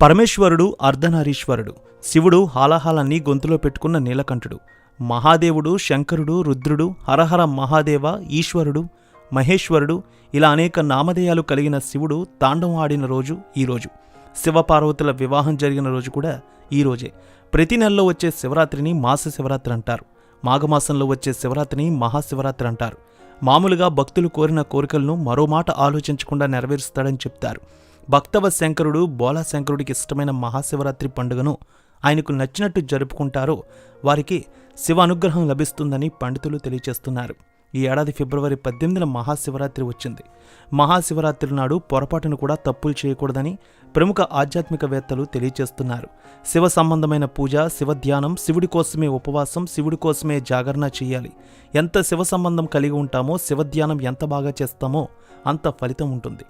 పరమేశ్వరుడు అర్ధనారీశ్వరుడు శివుడు హాలాహాలన్నీ గొంతులో పెట్టుకున్న నీలకంఠుడు మహాదేవుడు శంకరుడు రుద్రుడు హరహర మహాదేవ ఈశ్వరుడు మహేశ్వరుడు ఇలా అనేక నామధేయాలు కలిగిన శివుడు తాండవం ఆడిన రోజు ఈరోజు శివపార్వతుల వివాహం జరిగిన రోజు కూడా ఈ రోజే. ప్రతి నెలలో వచ్చే శివరాత్రిని మాస శివరాత్రి అంటారు. మాఘమాసంలో వచ్చే శివరాత్రిని మహాశివరాత్రి అంటారు. మామూలుగా భక్తులు కోరిన కోరికలను మరో మాట ఆలోచించకుండా నెరవేరుస్తాడని చెప్తారు. భక్తవ శంకరుడు బోలా శంకరుడికి ఇష్టమైన మహాశివరాత్రి పండుగను ఆయనకు నచ్చినట్టు జరుపుకుంటారో వారికి శివ అనుగ్రహం లభిస్తుందని పండితులు తెలియజేస్తున్నారు. ఈ ఏడాది ఫిబ్రవరి పద్దెనిమిదిన మహాశివరాత్రి వచ్చింది. మహాశివరాత్రి నాడు పొరపాటును కూడా తప్పులు చేయకూడదని ప్రముఖ ఆధ్యాత్మికవేత్తలు తెలియజేస్తున్నారు. శివ సంబంధమైన పూజ శివ ధ్యానం శివుడి కోసమే ఉపవాసం శివుడి కోసమే జాగరణ చేయాలి. ఎంత శివ సంబంధం కలిగి ఉంటామో శివ ధ్యానం ఎంత బాగా చేస్తామో అంత ఫలితం ఉంటుంది.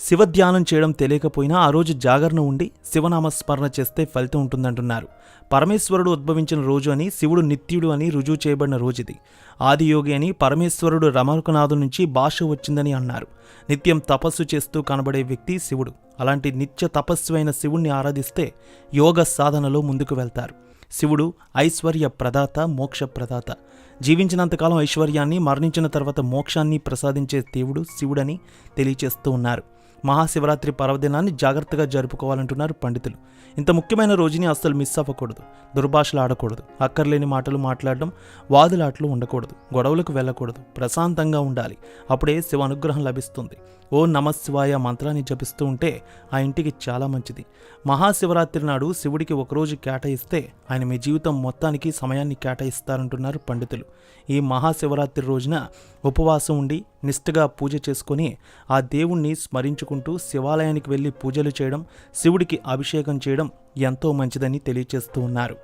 శివధ్యానం చేయడం తెలియకపోయినా ఆ రోజు జాగరణ ఉండి శివనామస్మరణ చేస్తే ఫలితం ఉంటుందంటున్నారు. పరమేశ్వరుడు ఉద్భవించిన రోజు అని శివుడు నిత్యుడు అని రుజువు చేయబడిన రోజుది. ఆదియోగి అని పరమేశ్వరుడు రమణకునాథు నుంచి భాష వచ్చిందని అన్నారు. నిత్యం తపస్సు చేస్తూ కనబడే వ్యక్తి శివుడు. అలాంటి నిత్య తపస్సు అయిన శివుణ్ణి ఆరాధిస్తే యోగ సాధనలో ముందుకు వెళ్తారు. శివుడు ఐశ్వర్య ప్రదాత మోక్ష ప్రదాత. జీవించినంతకాలం ఐశ్వర్యాన్ని మరణించిన తర్వాత మోక్షాన్ని ప్రసాదించే దేవుడు శివుడని తెలియచేస్తూ ఉన్నారు. మహాశివరాత్రి పర్వదినాన్ని జాగ్రత్తగా జరుపుకోవాలంటున్నారు పండితులు. ఇంత ముఖ్యమైన రోజుని అస్సలు మిస్ అవ్వకూడదు. దుర్భాషలు ఆడకూడదు. అక్కర్లేని మాటలు మాట్లాడడం వాదులాటలు ఉండకూడదు. గొడవలకు వెళ్ళకూడదు. ప్రశాంతంగా ఉండాలి. అప్పుడే శివ అనుగ్రహం లభిస్తుంది. ఓ నమశివాయ మంత్రాన్ని జపిస్తూ ఉంటే ఆ ఇంటికి చాలా మంచిది. మహాశివరాత్రి నాడు శివుడికి ఒకరోజు కేటాయిస్తే ఆయన మీ జీవితం మొత్తానికి సమయాన్ని కేటాయిస్తారంటున్నారు పండితులు. ఈ మహాశివరాత్రి రోజున ఉపవాసం ఉండి నిష్ఠగా పూజ చేసుకొని ఆ దేవుణ్ణి స్మరించుకుంటూ శివాలయానికి వెళ్ళి పూజలు చేయడం శివుడికి అభిషేకం చేయడం ఎంతో మంచిదని తెలియచేస్తూ ఉన్నారు.